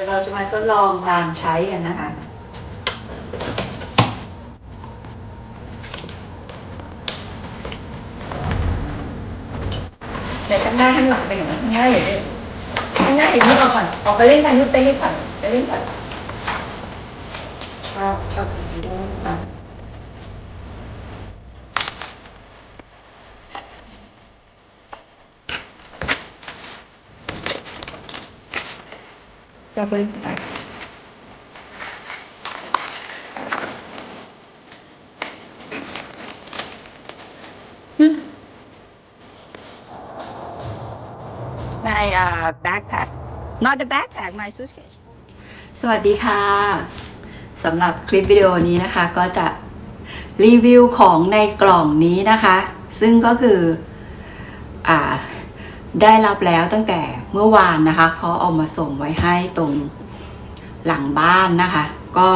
ดี๋ยวเราจะมาทดลองการใช้กันนะคะเดี๋ยวข้างหน้าข้างหลังเป็นอย่างนั้นข้างหน้าอย่างนี้ข้างหน้าอย่างนี้ออกก่อนออกไปเล่นกันยุบไปเล่นก่อนไปเล่นก่อนชอบชอบอย่างนี้ด้วย อะชอบเล่นกันในอ่า backpack not the backpack my suitcase สวัสดีค่ะสำหรับคลิปวิดีโอนี้นะคะก็จะรีวิวของในกล่องนี้นะคะ ซึ่งก็คืออ่า ได้รับแล้วตั้งแต่เมื่อวานนะคะเขาเอามาส่งไว้ให้ตรงหลังบ้านนะคะ ก็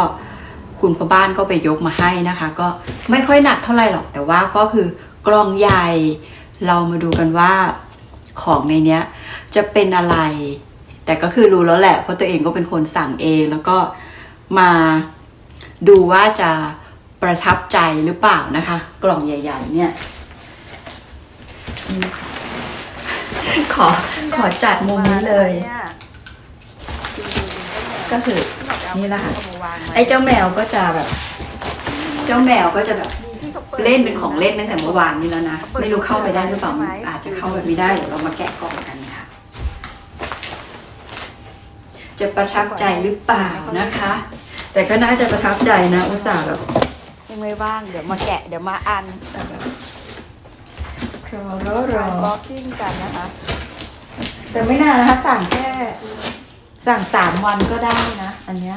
คุณพ่อบ้านก็ไปยกมาให้นะคะ ก็ไม่ค่อยหนักเท่าไหร่หรอกแต่ว่าก็คือกล่องใหญ่เรามาดูกันว่าของในเนี้ยจะเป็นอะไร แต่ก็คือรู้แล้วแหละเพราะตัวเองก็เป็นคนสั่งเองแล้วก็มาดูว่าจะประทับใจหรือเปล่านะคะ กล่องใหญ่ ๆ เนี่ย ขอขอจัดมุมนี้เลย ก็คือนี่แหละค่ะไอ้เจ้าแมวก็จะแบบ เจ้าแมวก็จะแบบเล่นเป็นของเล่นตั้งแต่เมื่อวานนี้แล้วนะ ไม่รู้เข้าไปได้หรือเปล่าอาจจะเข้าไปไม่ได้เดี๋ยวเรามาแกะกล่องกันค่ะ จะประทับใจหรือเปล่านะคะ แต่ก็น่าจะประทับใจนะ อุตส่าห์แบบยังไม่ว่างเดี๋ยวมาแกะเดี๋ยวมาอันรอรอรอบ็อกซิ่งกันนะคะ แต่ไม่นานนะคะ สั่งแค่ สั่งสามวันก็ได้นะ อันเนี้ย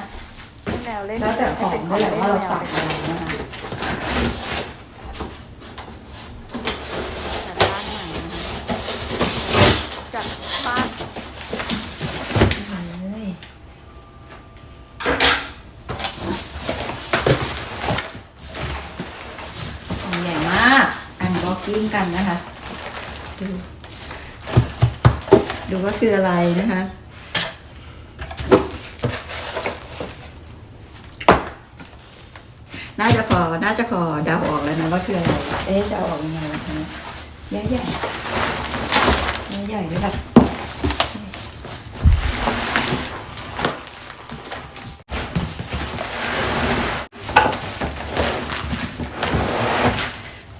ให้แมวเล่นแล้วแต่ของด้วยแหละว่าเราสั่งอะไรนะคะจัดบ้านใหม่นะคะจัดบ้านเลยของใหญ่มาก อันบ็อกกิ้งกันนะคะ ดู ดูว่าคืออะไรนะคะ น่าจะพอ น่าจะพอดาออกแล้วนะว่าคืออะไร เอ๊ะจะอาออกยังไงนะเนี่ยใหญ่ใหญ่ใหญ่ใหญ่แบบบ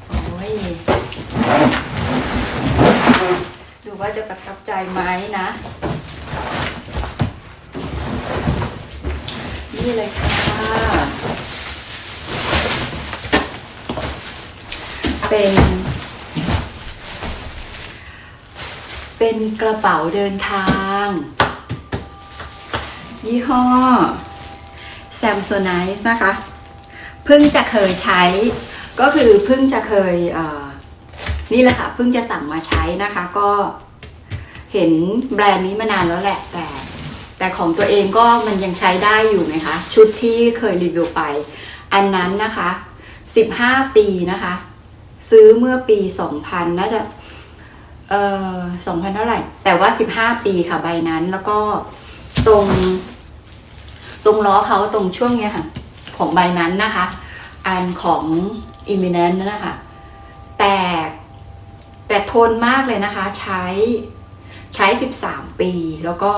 โอ้ย ดูว่าจะประทับใจ ไหมนะ นี่เลยค่ะ เป็น เป็นกระเป๋าเดินทาง ยี่ห้อ Samsonite นะคะ เพิ่งจะเคยใช้ ก็คือเพิ่งจะเคยเนี่แหละค่ะเพิ่งจะสั่งมาใช้นะคะก็ เห็นแบรนด์นี้มานานแล้วแหละแต่ แต่ของตัวเองก็มันยังใช้ได้อยู่ไหมคะ ชุดที่เคยรีวิวไป อันนั้นนะคะ 15 ปีนะคะ ซื้อเมื่อปี 2000น่าจะเอ่อ2,000 เท่าไหร่ แต่ว่า 15 ปีค่ะใบนั้นแล้วก็ตรง ตรงล้อเขาตรงช่วงเนี้ยค่ะ ของใบนั้นนะคะ อันของ imminent นั่นนะคะ แต่แต่ทนมากเลยนะคะ ใช้ ใช้ 13 ปี แล้วก็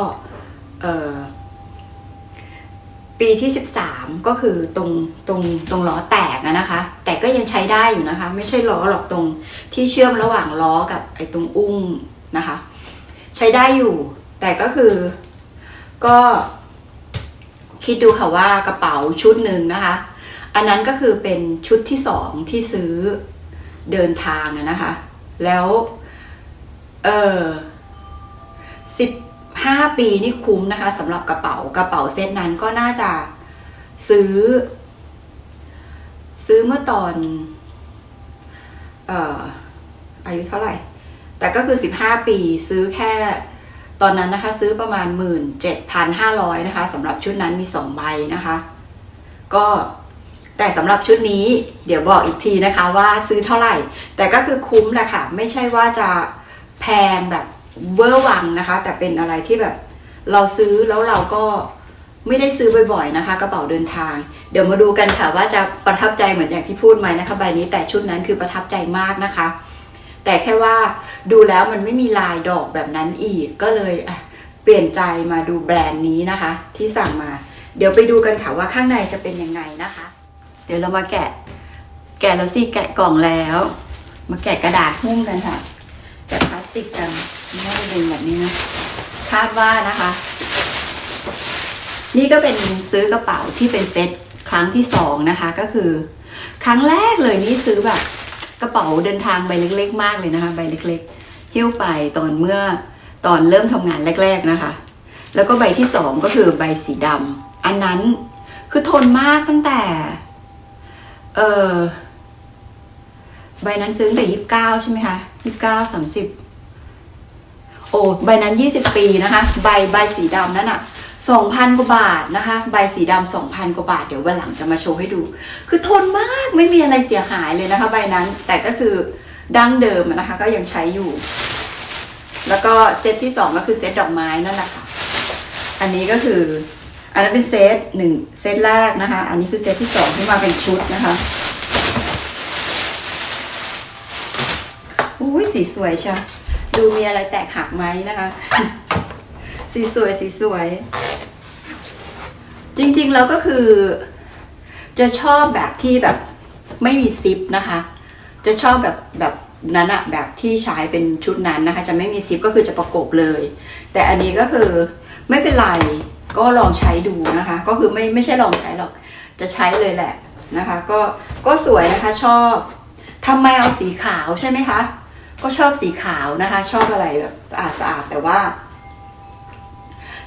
ปีที่ 13 ก็คือตรงตรงตรงล้อแตกนะคะ แต่ก็ยังใช้ได้อยู่นะคะ ไม่ใช่ล้อหรอกตรงที่เชื่อมระหว่างล้อกับไอ้ตรงอุ้งนะคะ ใช้ได้อยู่ แต่ก็คือก็คิดดูค่ะว่ากระเป๋าชุดหนึ่งนะคะ อันนั้นก็คือเป็นชุดที่สองที่ซื้อเดินทางนะคะ แล้ว เออ สิบห้าปีนี่คุ้มนะคะสำหรับกระเป๋ากระเป๋าเซตนั้นก็น่าจะซื้อ ซื้อเมื่อตอนเอ่ออายุเท่าไหร่ แต่ก็คือสิบห้าปีซื้อแค่ตอนนั้นนะคะซื้อประมาณหมื่นเจ็ดพันห้าร้อยนะคะสำหรับชุดนั้นมีสองใบนะคะ ก็แต่สำหรับชุดนี้เดี๋ยวบอกอีกทีนะคะว่าซื้อเท่าไหร่ แต่ก็คือคุ้มแหละค่ะ ไม่ใช่ว่าจะแพงแบบ เวอร์วังนะคะ แต่เป็นอะไรที่แบบเราซื้อแล้วเราก็ไม่ได้ซื้อบ่อยๆนะคะ กระเป๋าเดินทาง เดี๋ยวมาดูกันค่ะว่าจะประทับใจเหมือนอย่างที่พูดไหมนะคะใบนี้แต่ชุดนั้นคือประทับใจมากนะคะ แต่แค่ว่าดูแล้วมันไม่มีลายดอกแบบนั้นอีกก็เลยอะเปลี่ยนใจมาดูแบรนด์นี้นะคะ ที่สั่งมา เดี๋ยวไปดูกันค่ะว่าข้างในจะเป็นยังไงนะคะ เดี๋ยวเรามาแกะ แกะแล้วสิแกะกล่องแล้ว มาแกะกระดาษหุ้มกันค่ะแกะพลาสติกกัน น่าจะเป็นแบบนี้นะคาดว่านะคะ นี่ก็เป็นซื้อกระเป๋าที่เป็นเซ็ตครั้งที่สองนะคะ ก็คือ ครั้งแรกเลยนี่ซื้อแบบ กระเป๋าเดินทางใบเล็ก ๆ มากเลยนะคะใบเล็ก ๆ หิ้วไปตอนเมื่อตอนเริ่มทำงานแรก ๆนะคะ แล้วก็ใบที่สองก็คือใบสีดำอันนั้นคือทนมากตั้งแต่ เออใบนั้นซื้อตั้งแต่ยี่สิบเก้าใช่ไหมคะยี่สิบเก้าสามสิบ โอ้ใบนั้นยี่สิบปีนะคะ ใบใบสีดำนั่นอะสองพันกว่าบาทนะคะ ใบสีดำสองพันกว่าบาท เดี๋ยววันหลังจะมาโชว์ให้ดู คือทนมากไม่มีอะไรเสียหายเลยนะคะ ใบนั้นแต่ก็คือดั้งเดิมนะคะ ก็ยังใช้อยู่ แล้วก็เซตที่สองก็คือเซตดอกไม้นั่นแหละค่ะ อันนี้ก็คือ อันนั้นเป็นเซตหนึ่งเซตแรกนะคะ อันนี้คือเซตที่สองที่มาเป็นชุดนะคะอุ้ยสีสวยใช่ ดูมีอะไรแตกหักไหมนะคะ สีสวยสีสวย จริงๆแล้วก็คือ จะชอบแบบที่แบบไม่มีซิปนะคะ จะชอบแบบแบบนั้นอะแบบที่ใช้เป็นชุดนั้นนะคะ จะไม่มีซิปก็คือจะประกบเลย แต่อันนี้ก็คือไม่เป็นไรก็ลองใช้ดูนะคะ ก็คือไม่ไม่ใช่ลองใช้หรอก จะใช้เลยแหละนะคะ ก็ก็สวยนะคะชอบทำไมเอาสีขาวใช่ไหมคะ ก็ชอบสีขาวนะคะ ชอบอะไรแบบสะอาดสะอาดแต่ว่า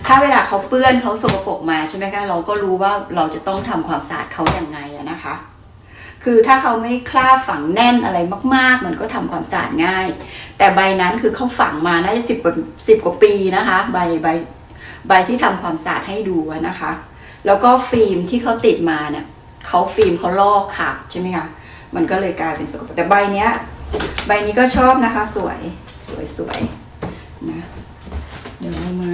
ถ้าเวลาเขาเปื้อนเขาสกปรกมาใช่ไหมคะเราก็รู้ว่าเราจะต้องทำความสะอาดเขาอย่างไงนะคะ คือถ้าเขาไม่คราฝังแน่นอะไรมาก ๆ มันก็ทำความสะอาดง่าย แต่ใบนั้นคือเขาฝังมาน่าจะสิบสิบกว่าปีนะคะ ใบใบใบที่ทำความสะอาดให้ดูนะคะ แล้วก็ฟิล์มที่เขาติดมาเนี่ยเขาฟิล์มเขาลอกขาดใช่ไหมคะมันก็เลยกลายเป็นสกปรกแต่ใบเนี้ย ใบนี้ก็ชอบนะคะสวยสวยสวยนะเดี๋ยวเรามา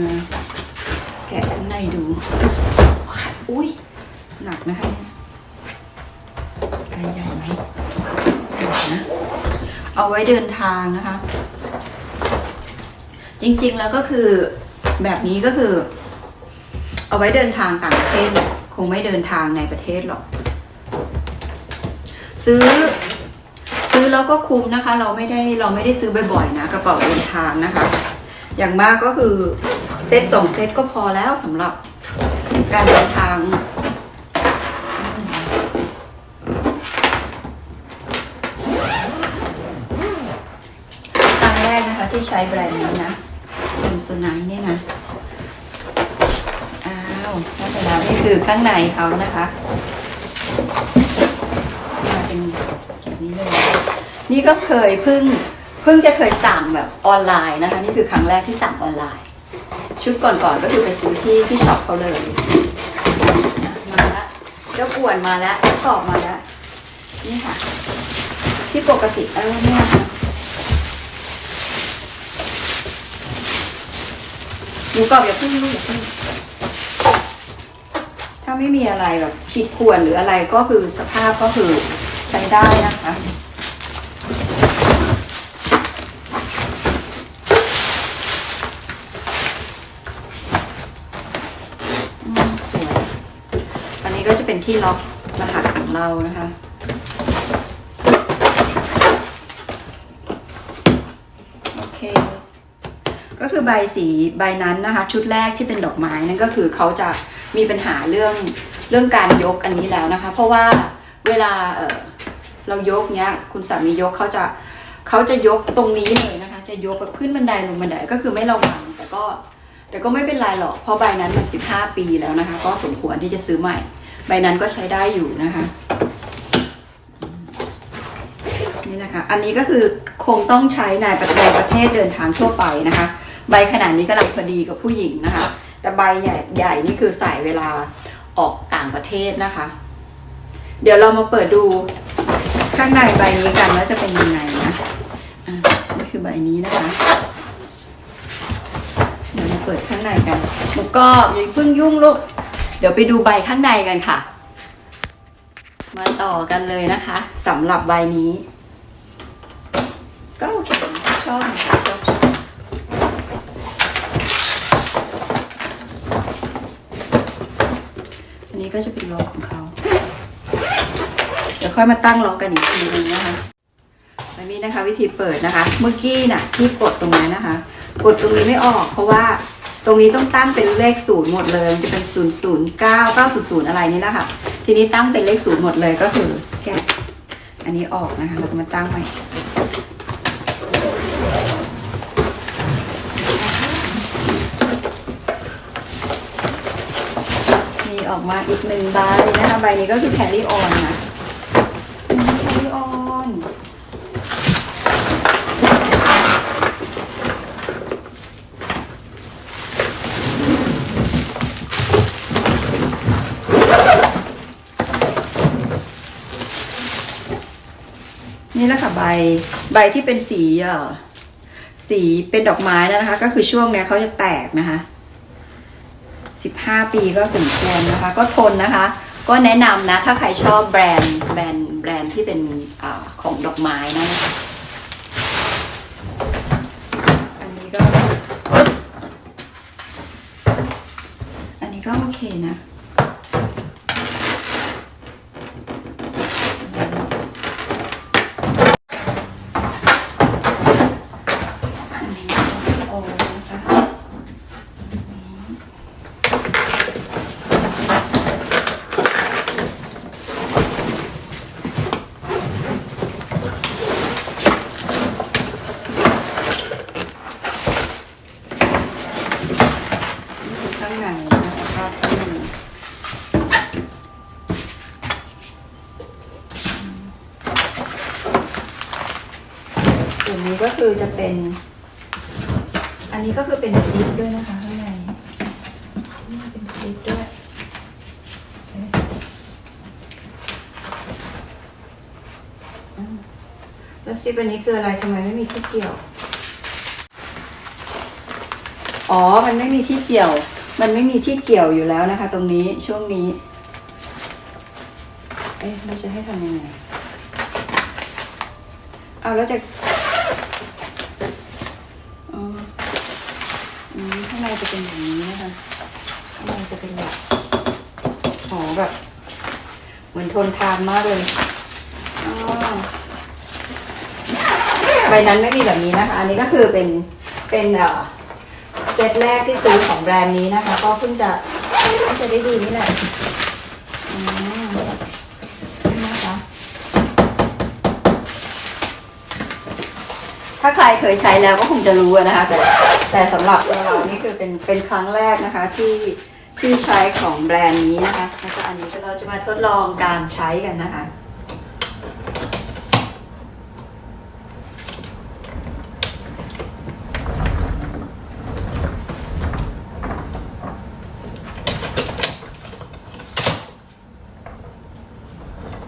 แกะข้างในดูอุ้ยหนักนะคะใหญ่ไหมนะเอาไว้เดินทางนะคะ จริงๆแล้วก็คือแบบนี้ก็คือ เอาไว้เดินทางต่างประเทศคงไม่เดินทางในประเทศหรอก ซื้อ ซื้อแล้วก็คุ้มนะคะ เราไม่ได้เราไม่ได้ซื้อบ่อยๆนะกระเป๋าเดินทางนะคะ อย่างมากก็คือเซตสองเซตก็พอแล้วสำหรับการเดินทางครั้งแรกนะคะที่ใช้แบรนด์นี้นะซัมซุงไนเนี่ยนะอ้าวน่าจะแล้วนี่คือข้างในเขานะคะจะมาเป็นแบบนี้เลย นี่ก็เคยเพิ่งเพิ่งจะเคยสั่งแบบออนไลน์นะคะ นี่คือครั้งแรกที่สั่งออนไลน์ ชุดก่อนๆก็คือไปซื้อที่ที่ช็อปเขาเลยมาแล้วเจ้าป่วนมาแล้วเจ้าตอบมาแล้วนี่ค่ะ ที่ปกติเออเนี่ยค่ะหมูกรอบอย่าเพิ่งลูกอย่าเพิ่งถ้าไม่มีอะไรแบบขีดข่วนหรืออะไรก็คือสภาพก็คือใช้ได้นะคะอืมสวย อันนี้ก็จะ เป็นที่ล็อกรหัสของเรานะคะ โอเค ก็คือใบสีใบนั้นนะคะ ชุดแรกที่เป็นดอกไม้นั่นก็คือเขาจะมีปัญหาเรื่องเรื่องการยกอันนี้แล้วนะคะ เพราะว่าเวลาเเรายกเนี้ย คุณสามียกเขาจะเขาจะยกตรงนี้เลยนะคะ จะยกแบบขึ้นบันไดลงบันไดก็คือไม่ระวังแต่ก็แต่ก็ไม่เป็นไรหรอก เพราะใบนั้นมันสิบห้าปีแล้วนะคะ ก็สมควรที่จะซื้อใหม่ ใบนั้นก็ใช้ได้อยู่นะคะนี่นะคะ อันนี้ก็คือคงต้องใช้ในประเทศประเทศเดินทางทั่วไปนะคะ ใบขนาดนี้กำลังพอดีกับผู้หญิงนะคะ แต่ใบใหญ่ใหญ่นี่คือใส่เวลาออกต่างประเทศนะคะ เดี๋ยวเรามาเปิดดูข้างในใบนี้กันว่าจะเป็นยังไงนะอะนี่คือใบนี้นะคะ เดี๋ยวมาเปิดข้างในกันหมูกรอบอย่าเพิ่งยุ่งลูก เดี๋ยวไปดูใบข้างในกันค่ะ มาต่อกันเลยนะคะสำหรับใบนี้ ก็โอเคชอบนะคะชอบชอบอันนี้ก็จะเป็นล็อกของเขา เดี๋ยวค่อยมาตั้งล็อกกันอีกทีนึงนะคะอันนี้นะคะ วิธีเปิดนะคะ เมื่อกี้น่ะที่กดตรงนี้นนะคะ กดตรงนี้ไม่ออกเพราะว่า ตรงนี้ต้องตั้งเป็นเลขศูนย์หมดเลยมันจะเป็นศูนย์ศูนย์เก้าเก้าศูนย์ศูนย์อะไรนี่แหละค่ะ ทีนี้ตั้งเป็นเลขศูนย์หมดเลยก็คือแกะอันนี้ออกนะคะแล้วก็มาตั้งใหม่มีออกมาอีกหนึ่งใบนะคะใบนี้ก็คือแครี่ออนนะแครี่ออน นี่แหละค่ะใบใบที่เป็นสีเอ่อสีเป็นดอกไม้นะคะ ก็คือช่วงเนี้ยเขาจะแตกนะคะ15ปีก็สมควรนะคะ ก็ทนนะคะ ก็แนะนำนะ ถ้าใครชอบแบรนด์แบรนด์แบรนด์ที่เป็นอของดอกไม้นะอันนี้ก็ อันนี้ก็โอเคนะ อันนี้ก็โอนะคะ ข้างในนะคะสภาพข้างในส่วนนี้ก็ คือจะเป็น อันนี้ก็คือเป็นซิปด้วยนะคะข้างในนี่เป็นซิปด้วยแล้วซิปอันนี้คืออะไรทำไมไม่มีที่เกี่ยว อ๋อ มันไม่มีที่เกี่ยว มันไม่มีที่เกี่ยวอยู่แล้วนะคะ ตรงนี้ช่วงนี้ เอ๊ะเราจะให้ทำยังไงเอาแล้วจะ อ๋อข้างในจะเป็นอย่างนี้นะคะ ข้างในจะเป็นแบบอ๋อแบบ เหมือนทนทานมากเลยอ๋อใบนั้นไม่มีแบบนี้นะคะ อันนี้ก็คือเป็นเป็นเอ่อเซตแรกที่ซื้อของแบรนด์นี้นะคะ ก็เพิ่งจะเพิ่งจะได้ดีนี่แหละอืมนี่นะคะถ้าใครเคยใช้แล้วก็คงจะรู้นะคะ แต่แต่สำหรับเรานี่คือเป็นเป็นครั้งแรกนะคะที่ที่ใช้ของแบรนด์นี้นะคะแล้วก็อันนี้ก็เราจะมาทดลองการใช้กันนะคะ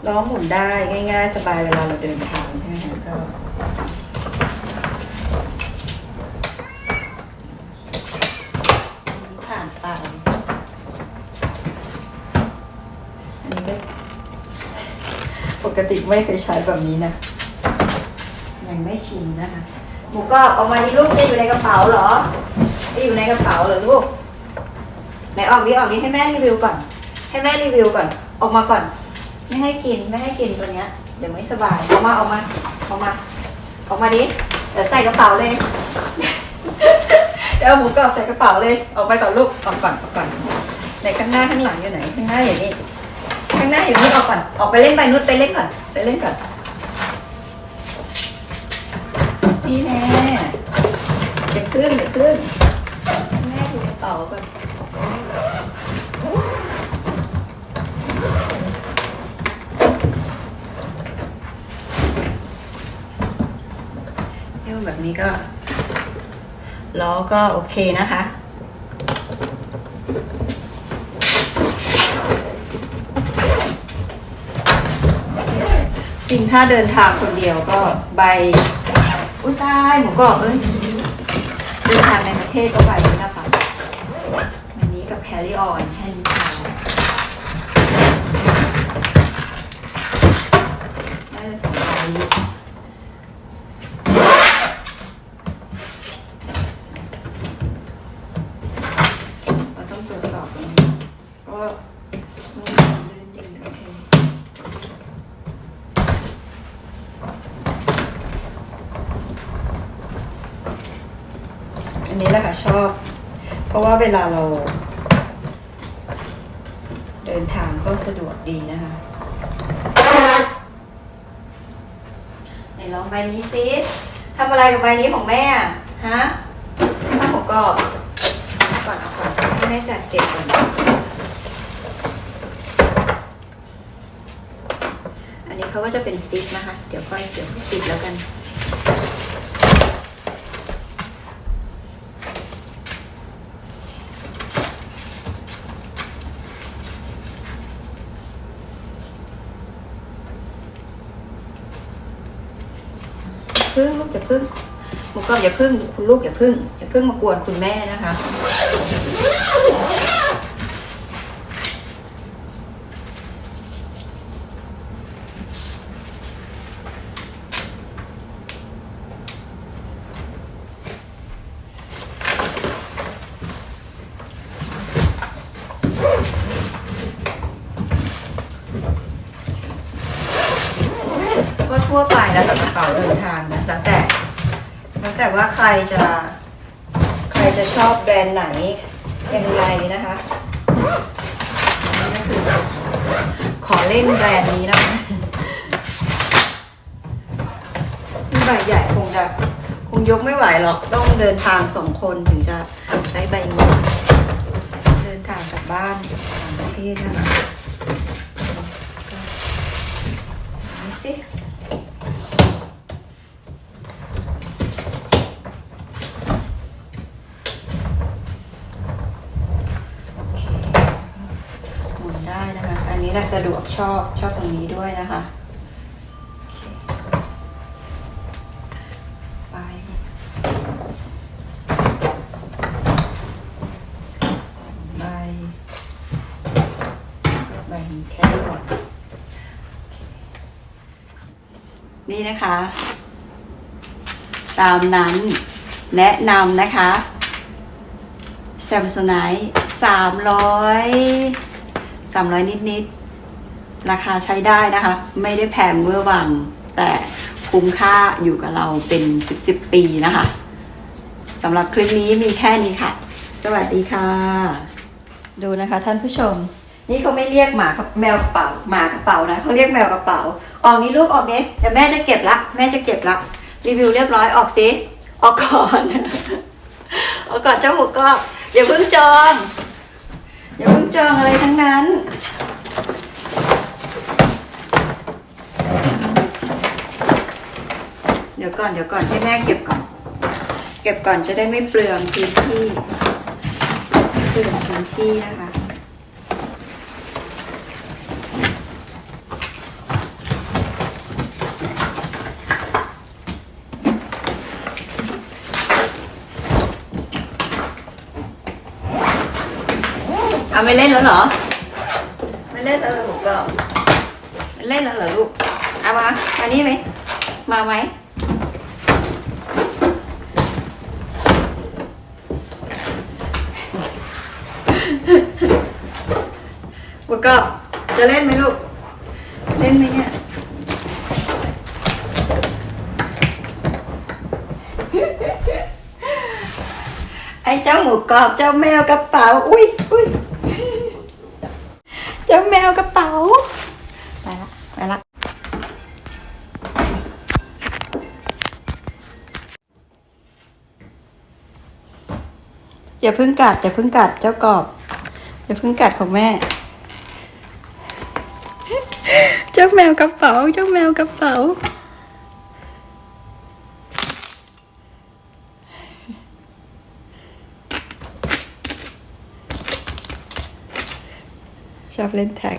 ล้อหมุนได้ง่าย ๆ สบายเวลาเราเดินทางใช่ไหมคะก็ อันนี้ผ่านไปอันนี้ก็ปกติไม่เคยใช้แบบนี้นะยังไม่ชินนะคะหมูกรอบเอามาดิลูกจะอยู่ในกระเป๋าเหรอจะอยู่ในกระเป๋าเหรอลูกไหนออกดิออกดิให้แม่รีวิวก่อน ให้แม่รีวิวก่อน ออกมาก่อน ไม่ให้กินไม่ให้กินตัวเนี้ยเดี๋ยวไม่สบายออกมาออกมาออกมาออกมาดิเดี๋ยวใส่กระเป๋าเลย เดี๋ยวเอาหมูกรอบใส่กระเป๋าเลย ออกไปก่อนลูก ออกก่อนออกก่อนไหนข้างหน้าข้างหลังอยู่ไหน ข้างหน้าอย่างนี้ ข้างหน้าอยู่นี่ออกก่อน ออกไปเล่นไปนุชไปเล่นก่อน ไปเล่นก่อน นี่แน่เดี๋ยวขึ้นเดี๋ยวขึ้นแม่ดูกระเป๋าก่อนเที่ยวแบบนี้ก็ ล้อก็โอเคนะคะ จริงถ้าเดินทางคนเดียวก็ใบ อุ้ยตายหมูกรอบเอ้ยเดินทางในประเทศก็ใบนี้นะคะอันนี้กับแค carry on แค่นี้พอน่าจะสองใบนี้เราต้องตรวจสอบกันก็มือลื่นดีโอเค อันนี้แหละค่ะชอบ เวลาเรา เดินทางก็สะดวกดีนะคะไหนลองใบนี้ซิทำอะไรกับใบนี้ของแม่อะฮะข้าวหมูกรอบเอาก่อนเอาก่อนให้แม่จัดเก็บก่อนอันนี้เขาก็จะเป็นซิปนะคะ เดี๋ยวค่อยเดี๋ยวปิดแล้วกัน พึ่งลูกอย่าพึ่งหมู ก็อบอย่าพึ่งคุณลูกอย่าพึ่งอย่าพึ่งมากวนคุณแม่นะคะ ก็ทั่วไปแล้วกับกระเป๋าเดินทางนะแล้วแต่แล้วแต่ว่าใค รจะ ใครจะชอบแบรนด์ไหนอย่างไรนะคะนี่คือขอเล่นแบรนด์นี้นะคะใบใหญ่คงจะคงยกไม่ไหวหรอกต้องเดินทางสองคนถึงจะใช้ใบนี้ เดินทางกลับบ้านต่างประเทศนะคะนี่สิ หมุนได้นะคะ อั นนี้แหละสะดวกชอบชอบตรงนี้ด้วยนะคะโอเคไปสองใบใบนี้แค่ก่อนนี่นะคะ ตามนั้นแนะนำนะคะ Samsonite สามร้อยสามร้อยนิดๆ ราคาใช้ได้นะคะ ไม่ได้แพงเวอร์วัง แต่คุ้มค่าอยู่กับเราเป็นสิบสิบปีนะคะสำหรับคลิปนี้มีแค่นี้ค่ะ สวัสดีค่ะ ดูนะคะท่านผู้ชม นี่เขาไม่เรียกหมากับแมวกระเป๋าหมากระเป๋านะเขาเรียกแมวกระเป๋า ออกนี้ลูกออกนี้เดี๋ยวแม่จะเก็บละ แม่จะเก็บละ รีวิวเรียบร้อยออกสิออกก่อนออกก่อนเจ้าหมูกรอบอย่าเพิ่งจองอย่าเพิ่งจองอะไรทั้งนั้น ดี๋ยวก่อนเดี๋ยวก่อนให้แม่เก็บก่อน เก็บก่อนจะได้ไม่เปลืองพื้นที่เปลืองพื้นที่นะคะเอาไม่เล่นแล้วเหรอ ไม่เล่นแล้วเหรอลูกก็เล่นแล้วเหรอลูกเอามามานี่ไหมมาไหม บุกก็จะเล่นไหมลูก เล่นไหมเนี่ย ไอ้เจ้าหมูกรอบเจ้าแมวกระเป๋า อุ้ยอุ้ยเจ้าแมวกระเป๋า ไปละไปละอย่าเพิ่งกัดอย่าเพิ่งกัดเจ้ากรอบอย่าเพิ่งกัดของแม่ จ้าแมวกระเป๋า เจ้าแมวกระเป๋า ชอบเล่นแท็ก